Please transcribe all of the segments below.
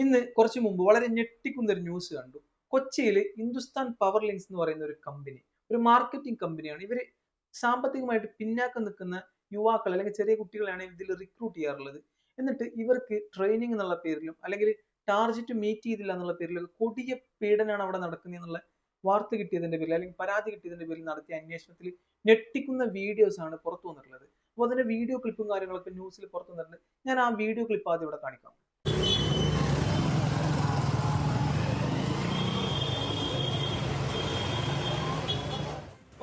ഇന്ന് കുറച്ച് മുമ്പ് വളരെ ഞെട്ടിക്കുന്ന ഒരു ന്യൂസ് കണ്ടു. കൊച്ചിയിൽ ഹിന്ദുസ്ഥാൻ പവർ ലിങ്ക്സ് എന്ന് പറയുന്ന ഒരു കമ്പനി ഒരു മാർക്കറ്റിംഗ് കമ്പനിയാണ് ഇവർ സാമ്പത്തികമായിട്ട് പിന്നാക്കം നിൽക്കുന്ന യുവാക്കൾ അല്ലെങ്കിൽ ചെറിയ കുട്ടികളെയാണ് ഇതിൽ റിക്രൂട്ട് ചെയ്യാറുള്ളത്. എന്നിട്ട് ഇവർക്ക് ട്രെയിനിങ് എന്നുള്ള പേരിലും അല്ലെങ്കിൽ ടാർജറ്റ് മീറ്റ് ചെയ്തില്ല എന്നുള്ള പേരിലും കൊടിയ പീഡനമാണ് അവിടെ നടക്കുന്നത് എന്നുള്ള വാർത്ത കിട്ടിയതിന്റെ പേരിൽ അല്ലെങ്കിൽ പരാതി കിട്ടിയതിന്റെ പേരിൽ നടത്തിയ അന്വേഷണത്തിൽ ഞെട്ടിക്കുന്ന വീഡിയോസ് ആണ് പുറത്തു വന്നിട്ടുള്ളത്. അപ്പോൾ അതിന്റെ വീഡിയോ ക്ലിപ്പും കാര്യങ്ങളൊക്കെ ന്യൂസിൽ പുറത്തു വന്നിട്ടുണ്ട്. ഞാൻ ആ വീഡിയോ ക്ലിപ്പ് ആദ്യം ഇവിടെ കാണിക്കാം.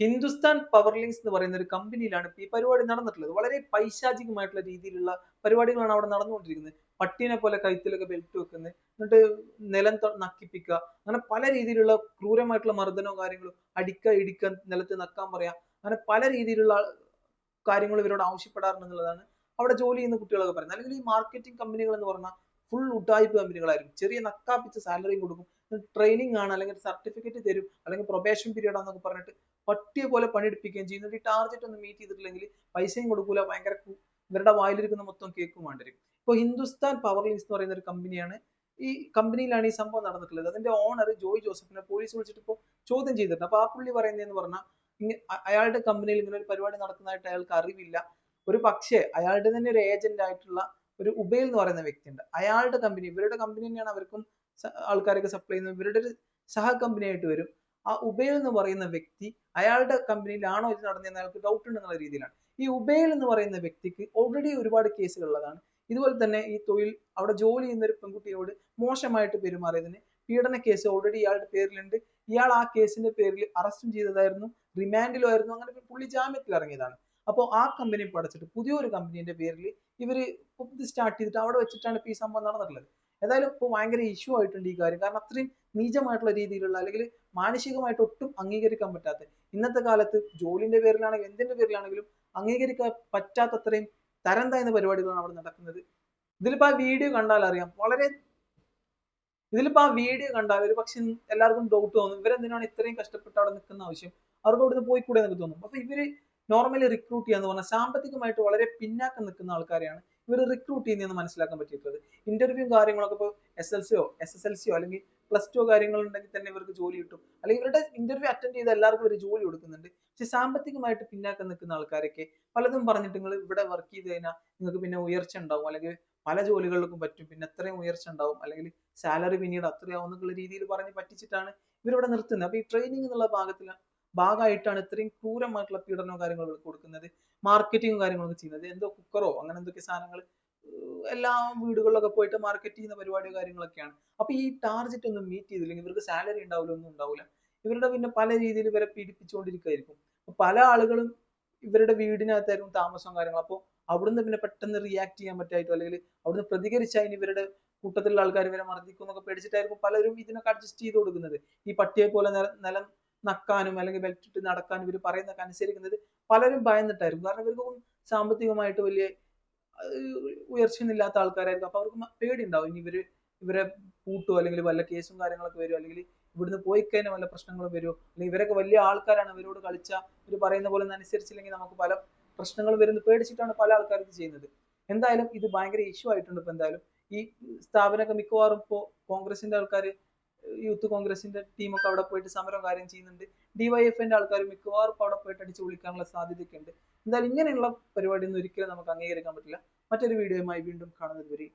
ഹിന്ദുസ്ഥാൻ പവർ ലിങ്ക്സ് എന്ന് പറയുന്ന ഒരു കമ്പനിയിലാണ് ഈ പരിപാടി നടന്നിട്ടുള്ളത്. വളരെ പൈശാചികമായിട്ടുള്ള രീതിയിലുള്ള പരിപാടികളാണ് അവിടെ നടന്നുകൊണ്ടിരിക്കുന്നത്. പട്ടീനെ പോലെ കഴുത്തിലൊക്കെ ബെൽറ്റ് വെക്കുന്നത് എന്നിട്ട് നിലം നക്കിപ്പിക്കുക അങ്ങനെ പല രീതിയിലുള്ള ക്രൂരമായിട്ടുള്ള മർദ്ദനവും കാര്യങ്ങളും അടിക്കുക ഇടിക്കുക നിലത്ത് നക്കാൻ പറയാ. അങ്ങനെ പല രീതിയിലുള്ള കാര്യങ്ങൾ ഇവരോട് ആവശ്യപ്പെടാറുണ്ടെന്നുള്ളതാണ് അവിടെ ജോലി ചെയ്യുന്ന കുട്ടികളൊക്കെ പറയുന്നത്. അല്ലെങ്കിൽ ഈ മാർക്കറ്റിംഗ് കമ്പനികൾ എന്ന് പറഞ്ഞാൽ ഫുൾ ഉട്ടായ്പ കമ്പനികളായിരിക്കും ചെറിയ നക്കാപ്പിച്ച സാലറിയും കൊടുക്കും. ട്രെയിനിങ് ആണ് അല്ലെങ്കിൽ സർട്ടിഫിക്കറ്റ് തരും അല്ലെങ്കിൽ പ്രൊബേഷൻ പീരീഡ് ആണെന്നൊക്കെ പറഞ്ഞിട്ട് പട്ടിയെ പോലെ പണിയെടുപ്പിക്കുകയും ചെയ്യുന്നത് ഈ ടാർഗറ്റ് ഒന്നും മീറ്റ് ചെയ്തിട്ടില്ലെങ്കിൽ പൈസയും കൊടുക്കൂല. ഭയങ്കര ഇവരുടെ വായിലിരിക്കുന്ന മൊത്തം കേക്കും വേണ്ടിവരും. ഇപ്പോൾ ഹിന്ദുസ്ഥാൻ പവർ ലിങ്ക്സ് എന്ന് പറയുന്ന ഒരു കമ്പനിയാണ് ഈ കമ്പനിയിലാണ് ഈ സംഭവം നടന്നിട്ടുള്ളത്. അതിന്റെ ഓണർ ജോയ് ജോസഫിനെ പോലീസ് വിളിച്ചിട്ട് ഇപ്പോൾ ചോദ്യം ചെയ്തിട്ടുണ്ട്. അപ്പൊ ആ പുള്ളി പറയുന്നതെന്ന് പറഞ്ഞാൽ അയാളുടെ കമ്പനിയിൽ ഇങ്ങനെ ഒരു പരിപാടി നടക്കുന്നതായിട്ട് അയാൾക്ക് അറിവില്ല. ഒരു പക്ഷേ അയാളുടെ തന്നെ ഒരു ഏജന്റ് ആയിട്ടുള്ള ഒരു ഉബൈൽ എന്ന് പറയുന്ന വ്യക്തിയുണ്ട്. അയാളുടെ കമ്പനി ഇവരുടെ കമ്പനി തന്നെയാണ് അവർക്കും ആൾക്കാരൊക്കെ സപ്ലൈ ചെയ്യുന്നത്. ഇവരുടെ ഒരു സഹ ആയിട്ട് വരും. ആ ഉബൈൽ എന്ന് പറയുന്ന വ്യക്തി അയാളുടെ കമ്പനിയിലാണോ ഇത് നടന്നതെന്ന് അയാൾക്ക് ഡൗട്ട് ഉണ്ടെന്നുള്ള രീതിയിലാണ്. ഈ ഉബൈൽ എന്ന് പറയുന്ന വ്യക്തിക്ക് ഓൾറെഡി ഒരുപാട് കേസുകൾ ഉള്ളതാണ്. ഇതുപോലെ തന്നെ ഈ തൊഴിൽ അവിടെ ജോലി ചെയ്യുന്ന ഒരു പെൺകുട്ടിയോട് മോശമായിട്ട് പെരുമാറിയതിന് പീഡന കേസ് ഓൾറെഡി ഇയാളുടെ പേരിലുണ്ട്. ഇയാൾ ആ കേസിന്റെ പേരിൽ അറസ്റ്റും ചെയ്തതായിരുന്നു. റിമാൻഡിലായിരുന്നു അങ്ങനെ പുള്ളി ജാമ്യത്തിൽ ഇറങ്ങിയതാണ്. അപ്പോൾ ആ കമ്പനി പടച്ചിട്ട് പുതിയൊരു കമ്പനീന്റെ പേരിൽ ഇവർ ഇത് സ്റ്റാർട്ട് ചെയ്തിട്ട് അവിടെ വെച്ചിട്ടാണ് ഇപ്പൊ ഈ സംഭവം നടന്നിട്ടുള്ളത്. ഏതായാലും ഇപ്പോൾ ഭയങ്കര ഇഷ്യൂ ആയിട്ടുണ്ട് ഈ കാര്യം. കാരണം അത്രയും നീചമായിട്ടുള്ള രീതിയിലുള്ള അല്ലെങ്കിൽ മാനസികമായിട്ട് ഒട്ടും അംഗീകരിക്കാൻ പറ്റാത്ത ഇന്നത്തെ കാലത്ത് ജോലിന്റെ പേരിലാണെങ്കിലും എന്തിന്റെ പേരിലാണെങ്കിലും അംഗീകരിക്കാൻ പറ്റാത്തത്രയും തരം താഴ്ന്ന പരിപാടികളാണ് അവിടെ നടക്കുന്നത്. ഇതിലിപ്പോ ആ വീഡിയോ കണ്ടാൽ അറിയാം. വളരെ ഇതിലിപ്പോ ആ വീഡിയോ കണ്ടാൽ ഒരു പക്ഷെ എല്ലാവർക്കും ഡൗട്ട് തോന്നും. ഇവരെന്തിനാണ് ഇത്രയും കഷ്ടപ്പെട്ട് അവിടെ നിൽക്കുന്ന ആവശ്യം? അവർക്ക് അവിടുന്ന് പോയി കൂടെ എന്നൊക്കെ തോന്നും. അപ്പൊ ഇവർ നോർമലി റിക്രൂട്ട് ചെയ്യാന്ന് പറഞ്ഞാൽ സാമ്പത്തികമായിട്ട് വളരെ പിന്നാക്കം നിൽക്കുന്ന ആൾക്കാരെയാണ് ഇവർ റിക്രൂട്ട് ചെയ്യുന്നതെന്ന് മനസ്സിലാക്കാൻ പറ്റിയിട്ടുള്ളത്. ഇന്റർവ്യൂ കാര്യങ്ങളൊക്കെ ഇപ്പോൾ എസ് എൽ സിയോ എസ് എസ് എൽ സിയോ അല്ലെങ്കിൽ പ്ലസ് ടു കാര്യങ്ങൾ ഉണ്ടെങ്കിൽ തന്നെ ഇവർക്ക് ജോലി കിട്ടും. അല്ലെങ്കിൽ ഇവരുടെ ഇന്റർവ്യൂ അറ്റൻഡ് ചെയ്ത എല്ലാവർക്കും ഒരു ജോലി കൊടുക്കുന്നുണ്ട്. പക്ഷെ സാമ്പത്തികമായിട്ട് പിന്നാക്കം നിൽക്കുന്ന ആൾക്കാരൊക്കെ പലതും പറഞ്ഞിട്ട് നിങ്ങൾ ഇവിടെ വർക്ക് ചെയ്ത് കഴിഞ്ഞാൽ നിങ്ങൾക്ക് പിന്നെ ഉയർച്ച ഉണ്ടാവും. അല്ലെങ്കിൽ പല ജോലികൾക്കും പറ്റും. പിന്നെ എത്രയും ഉയർച്ച ഉണ്ടാവും. അല്ലെങ്കിൽ സാലറി പിന്നീട് അത്രയാവും എന്നുള്ള രീതിയിൽ പറഞ്ഞ് പറ്റിച്ചിട്ടാണ് ഇവരിവിടെ നിർത്തുന്നത്. അപ്പൊ ഈ ട്രെയിനിങ് എന്നുള്ള ഭാഗത്തിൽ ഭാഗമായിട്ടാണ് ഇത്രയും ക്രൂരമായിട്ടുള്ള പീഡനവും കാര്യങ്ങളും കൊടുക്കുന്നത്. മാർക്കറ്റിംഗും കാര്യങ്ങളൊക്കെ ചെയ്യുന്നത്. എന്തോ കുക്കറോ അങ്ങനെ എന്തൊക്കെ സാധനങ്ങൾ എല്ലാ വീടുകളിലൊക്കെ പോയിട്ട് മാർക്കറ്റ് ചെയ്യുന്ന പരിപാടിയോ കാര്യങ്ങളൊക്കെയാണ്. അപ്പൊ ഈ ടാർഗറ്റ് ഒന്നും മീറ്റ് ചെയ്തില്ലെങ്കിൽ ഇവർക്ക് സാലറി ഉണ്ടാവില്ല ഒന്നും ഉണ്ടാവില്ല. ഇവരുടെ പിന്നെ പല രീതിയിൽ ഇവരെ പീഡിപ്പിച്ചുകൊണ്ടിരിക്കുകയായിരിക്കും. പല ആളുകളും ഇവരുടെ വീടിനകത്തായിരിക്കും താമസവും കാര്യങ്ങളും. അപ്പോൾ അവിടുന്ന് പിന്നെ പെട്ടെന്ന് റിയാക്ട് ചെയ്യാൻ പറ്റായിട്ടോ അല്ലെങ്കിൽ അവിടുന്ന് പ്രതികരിച്ചതിന് ഇവരുടെ കൂട്ടത്തിലുള്ള ആൾക്കാർ ഇവരെ മർദ്ദിക്കും എന്നൊക്കെ പേടിച്ചിട്ടായിരിക്കും പലരും ഇതിനൊക്കെ അഡ്ജസ്റ്റ് ചെയ്ത് കൊടുക്കുന്നത്. ഈ പട്ടിയെ പോലെ നിലം നക്കാനും അല്ലെങ്കിൽ ബെൽറ്റ് ഇട്ട് നടക്കാനും ഇവർ പറയുന്നതൊക്കെ അനുസരിക്കുന്നത് പലരും ഭയന്നിട്ടായിരിക്കും. കാരണം ഇവർക്ക് സാമ്പത്തികമായിട്ട് വലിയ ഉയർച്ചയൊന്നും ഇല്ലാത്ത ആൾക്കാരായിരിക്കും. അപ്പൊ അവർക്ക് പേടി ഉണ്ടാവും ഇനി ഇവർ ഇവരെ പൂട്ടോ അല്ലെങ്കിൽ വല്ല കേസും കാര്യങ്ങളൊക്കെ വരുമോ അല്ലെങ്കിൽ ഇവിടുന്ന് പോയി കഴിഞ്ഞാൽ വല്ല പ്രശ്നങ്ങളും വരുമോ അല്ലെങ്കിൽ ഇവരൊക്കെ വലിയ ആൾക്കാരാണ് ഇവരോട് കളിച്ച ഇവർ പറയുന്ന പോലെ അനുസരിച്ചില്ലെങ്കിൽ നമുക്ക് പല പ്രശ്നങ്ങളും വരുന്നത് പേടിച്ചിട്ടാണ് പല ആൾക്കാരും ഇത് ചെയ്യുന്നത്. എന്തായാലും ഇത് ഭയങ്കര ഇഷ്യൂ ആയിട്ടുണ്ട് ഇപ്പൊ എന്തായാലും. ഈ സ്ഥാപനമൊക്കെ മിക്കവാറും ഇപ്പോ കോൺഗ്രസിന്റെ ആൾക്കാർ യൂത്ത് കോൺഗ്രസിന്റെ ടീമൊക്കെ അവിടെ പോയിട്ട് സമരം കാര്യം ചെയ്യുന്നുണ്ട്. ഡിവൈഎഫിന്റെ ആൾക്കാർ മിക്കവാറും അവിടെ പോയിട്ട് അടിച്ചു വിളിക്കാനുള്ള സാധ്യതയൊക്കെ ഉണ്ട്. എന്തായാലും ഇങ്ങനെയുള്ള പരിപാടി ഒന്നും ഒരിക്കലും നമുക്ക് അംഗീകരിക്കാൻ പറ്റില്ല. മറ്റൊരു വീഡിയോയുമായി വീണ്ടും കാണുന്നത് വരെ